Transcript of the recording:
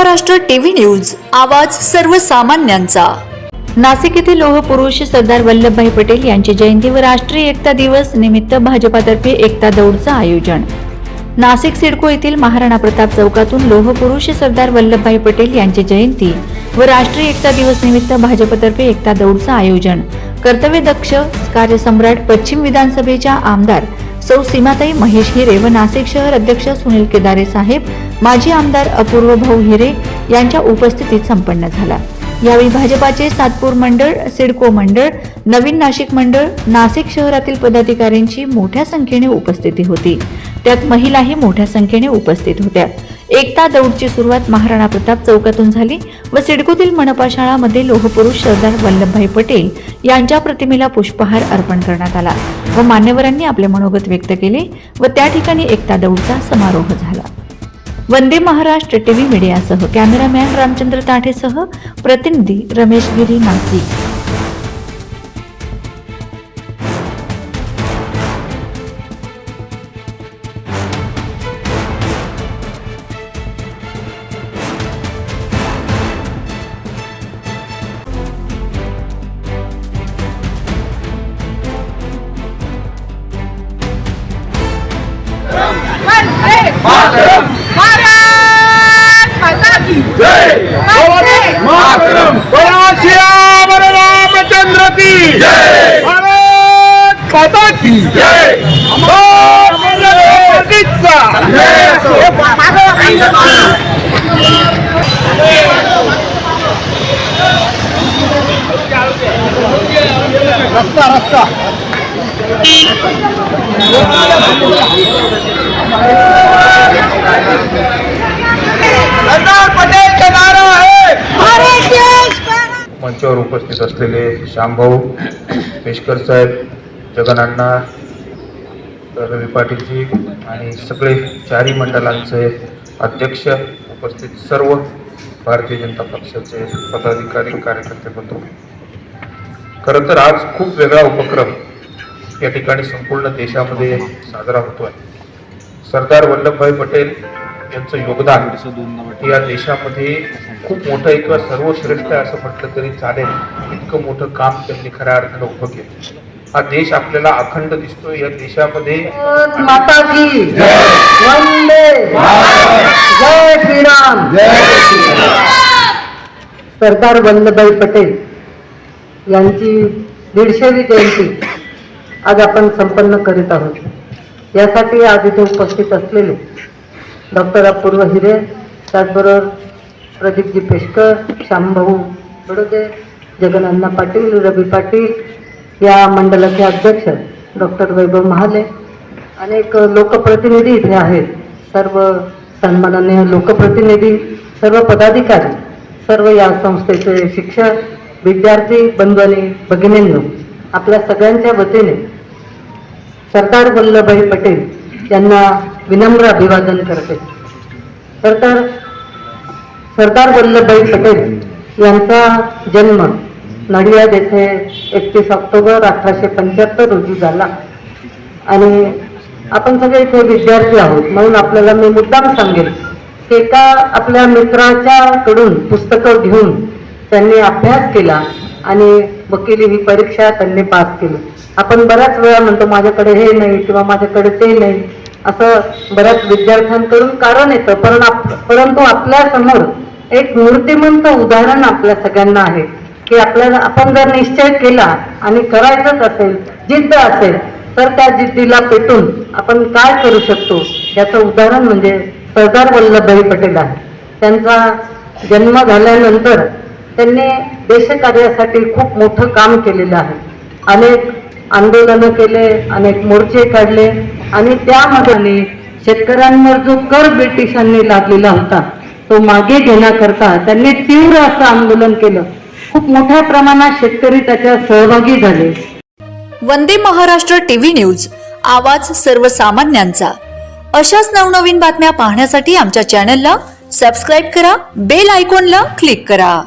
Maharashtra TV news आवाज सर्वसामान्यांचा. नाशिक येथील लोहपुरुष सरदार वल्लभभाई पटेल यांची जयंती व राष्ट्रीय एकता दिवस निमित्त भाजपातर्फे एकता दौडचं आयोजन. नाशिक सिडको येथील महाराणा प्रताप चौकातून लोहपुरुष सरदार वल्लभभाई पटेल यांची जयंती व राष्ट्रीय एकता दिवस निमित्त भाजपतर्फे एकता दौडचं आयोजन. कर्तव्यदक्ष कार्यसम्राट पश्चिम विधानसभेच्या आमदार सौ सीमाताई महेश हिरे व नाशिक शहर अध्यक्ष सुनील केदारे साहेब माजी आमदार अपूर्व भाऊ हिरे यांच्या उपस्थितीत संपन्न झाला. यावेळी भाजपाचे सातपूर मंडळ सिडको मंडळ नवीन नाशिक मंडळ नाशिक शहरातील पदाधिकाऱ्यांची मोठ्या संख्येने उपस्थिती होती. त्यात महिलाही मोठ्या संख्येने उपस्थित होत्या. एकता दौडची सुरुवात महाराणा प्रताप चौकातून झाली व सिडकोतील मनपा शाळामध्ये लोहपुरुष सरदार वल्लभभाई पटेल यांच्या प्रतिमेला पुष्पहार अर्पण करण्यात आला व मान्यवरांनी आपले मनोगत व्यक्त केले व त्या ठिकाणी एकता दौडचा समारोह झाला. वंदे महाराष्ट्र टीव्ही मीडियासह कॅमेरामॅन रामचंद्र ताठेसह प्रतिनिधी रमेश गिरी नाशिक. रस्ता रस्ता सरदार मंचावर उपस्थित असलेले श्यामभाऊ पेशकर साहेब जगनाण्णा रवी पाटीलजी आणि सगळे चारही मंडळांचे अध्यक्ष उपस्थित सर्व भारतीय जनता पक्षाचे पदाधिकारी कार्यकर्ते बंधू. खरं तर आज खूप वेगळा उपक्रम या ठिकाणी संपूर्ण देशामध्ये साजरा होतो आहे सरदार वल्लभभाई पटेल यांचं योगदान या देशामध्ये खूप मोठं किंवा सर्वश्रेष्ठ आहे असं म्हटलं तरी चालेल. इतकं मोठं काम त्यांनी खऱ्या अर्थानं उभं केलं. हा देश आपल्याला अखंड दिसतोय या देशामध्ये माता की वंदे. जय श्रीराम. सरदार वल्लभभाई पटेल यांची दीडशेवी जयंती आज आपण संपन्न करीत आहोत. यासाठी आज इथे उपस्थित असलेले डॉक्टर अपूर्व हिरे त्याचबरोबर प्रदीपजी पेशकर श्यामभाऊ बडोदे जगनन्ना पाटील रवी पाटील या मंडळाचे अध्यक्ष डॉक्टर वैभव महाले अनेक लोकप्रतिनिधी इथे आहेत. सर्व सन्माननीय लोकप्रतिनिधी सर्व पदाधिकारी सर्व या संस्थेचे शिक्षक विद्यार्थी बंधू भगिनींनो आपल्या सगळ्यांच्या वतीने सरदार वल्लभभाई पटेल यांना विनम्र अभिवादन करते. सरदार सरदार वल्लभभाई पटेल यांचा जन्म नडियाद येथे एकतीस ऑक्टोबर अठराशे पंच्याहत्तर रोजी झाला. आणि आपण सगळे इथे विद्यार्थी आहोत म्हणून आपल्याला मी मुद्दाम सांगेल की एका आपल्या मित्राच्या कडून पुस्तकं घेऊन त्यांनी अभ्यास केला आणि वकिली ही परीक्षा त्यांनी पास केली. आपण बऱ्याच वेळा म्हणतो माझ्याकडे हे नाही किंवा माझ्याकडे ते नाही. असं बऱ्याच विद्यार्थ्यांकडून कारण येतं पण आप परंतु आपल्यासमोर एक मूर्तिमंत उदाहरण आपल्या सगळ्यांना आहे. की आपल्याला आपण जर निश्चय केला आणि करायचंच असेल जिद्द असेल तर त्या जिद्दीला पेटून आपण काय करू शकतो? याचं उदाहरण म्हणजे सरदार वल्लभभाई पटेल आहे. त्यांचा जन्म झाल्यानंतर त्यांनी देशकार्यासाठी खूप मोठं काम केलेलं आहे. अनेक आंदोलनं केले अनेक मोर्चे काढले आणि त्यामध्ये शेतकऱ्यांवर जो कर ब्रिटिशांनी लादलेला होता तो मागे घेण्याकरता त्यांनी तीव्र असं आंदोलन केलं. खूप मोठ्या प्रमाणात शेतकरी त्याच्यात सहभागी झाले. वंदे महाराष्ट्र टीव्ही न्यूज आवाज सर्वसामान्यांचा. अशाच नवनवीन बातम्या पाहण्यासाठी आमच्या चॅनलला सबस्क्राईब करा बेल आयकॉनला क्लिक करा.